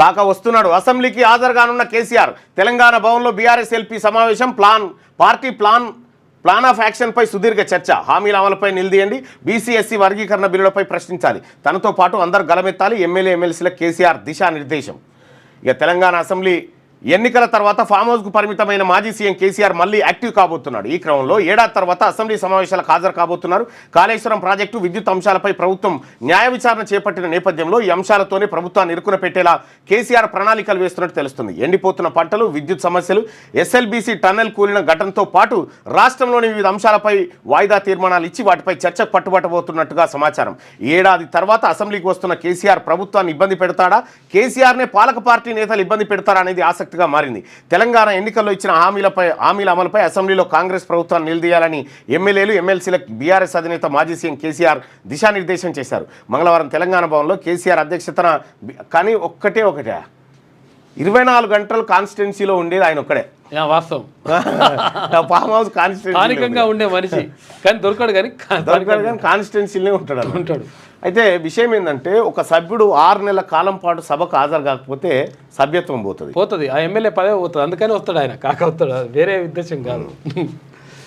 కాక వస్తున్నాడు. అసెంబ్లీకి హాజరు కానున్న కేసీఆర్. తెలంగాణ భవన్లో బీఆర్ఎస్ ఎల్పీ సమావేశం plan party plan plan of యాక్షన్పై సుదీర్ఘ చర్చ. హామీల అమలుపై నిలదీయండి. బీసీఎస్సీ వర్గీకరణ బిల్లులపై ప్రశ్నించాలి. తనతో పాటు అందరు గలమెత్తాలి. ఎమ్మెల్యే ఎమ్మెల్సీల కేసీఆర్ దిశానిర్దేశం. ఇక తెలంగాణ అసెంబ్లీ ఎన్నికల తర్వాత ఫామ్ హౌస్కు పరిమితమైన మాజీ సీఎం కేసీఆర్ మళ్ళీ యాక్టివ్ కాబోతున్నాడు. ఈ క్రమంలో ఏడాది తర్వాత అసెంబ్లీ సమావేశాలకు హాజరు కాబోతున్నారు. కాళేశ్వరం ప్రాజెక్టు విద్యుత్ అంశాలపై ప్రభుత్వం న్యాయ విచారణ చేపట్టిన నేపథ్యంలో ఈ అంశాలతోనే ప్రభుత్వాన్ని ఇరుకున పెట్టేలా కేసీఆర్ ప్రణాళికలు వేస్తున్నట్టు తెలుస్తుంది. ఎండిపోతున్న పంటలు విద్యుత్ సమస్యలు ఎస్ఎల్బీసీ టన్నెల్ కూలిన ఘటనతో పాటు రాష్ట్రంలోని వివిధ అంశాలపై వాయిదా తీర్మానాలు ఇచ్చి వాటిపై చర్చకు పట్టుబట్టబోతున్నట్టుగా సమాచారం. ఏడాది తర్వాత అసెంబ్లీకి వస్తున్న కేసీఆర్ ప్రభుత్వాన్ని ఇబ్బంది పెడతాడా? కేసీఆర్నే పాలక పార్టీ నేతలు ఇబ్బంది పెడతారా అనేది ఆసక్తి ఆసక్తిగా మారింది. తెలంగాణ ఎన్నికల్లో ఇచ్చిన హామీలపై హామీల అమలుపై అసెంబ్లీలో కాంగ్రెస్ ప్రభుత్వాన్ని నిలదీయాలని ఎమ్మెల్యేలు ఎమ్మెల్సీలకు బీఆర్ఎస్ అధినేత మాజీ సీఎం కేసీఆర్ దిశానిర్దేశం చేశారు. మంగళవారం తెలంగాణ భవన్లో కేసీఆర్ అధ్యక్షతన కానీ ఒక్కటే ఒకటే. ఇరవై నాలుగు గంటలు కాన్స్టిట్యున్సీలో ఉండేది ఆయన ఒక్కడే. వాస్తవం. ఫామ్ హౌస్ స్థానికంగా ఉండే మనిషి. కానీ దొరకడు కానీ దొరకడు కానీ కాన్స్టిట్యున్సీలోనే ఉంటాడు. ఉంటాడు. అయితే విషయం ఏంటంటే ఒక సభ్యుడు ఆరు నెలల కాలం పాటు సభకు హాజరు కాకపోతే సభ్యత్వం పోతుంది. పోతుంది. ఆ ఎమ్మెల్యే పదవి పోతుంది. అందుకని వస్తాడు ఆయన. కాక వస్తాడు. వేరే ఉద్దేశం కాదు.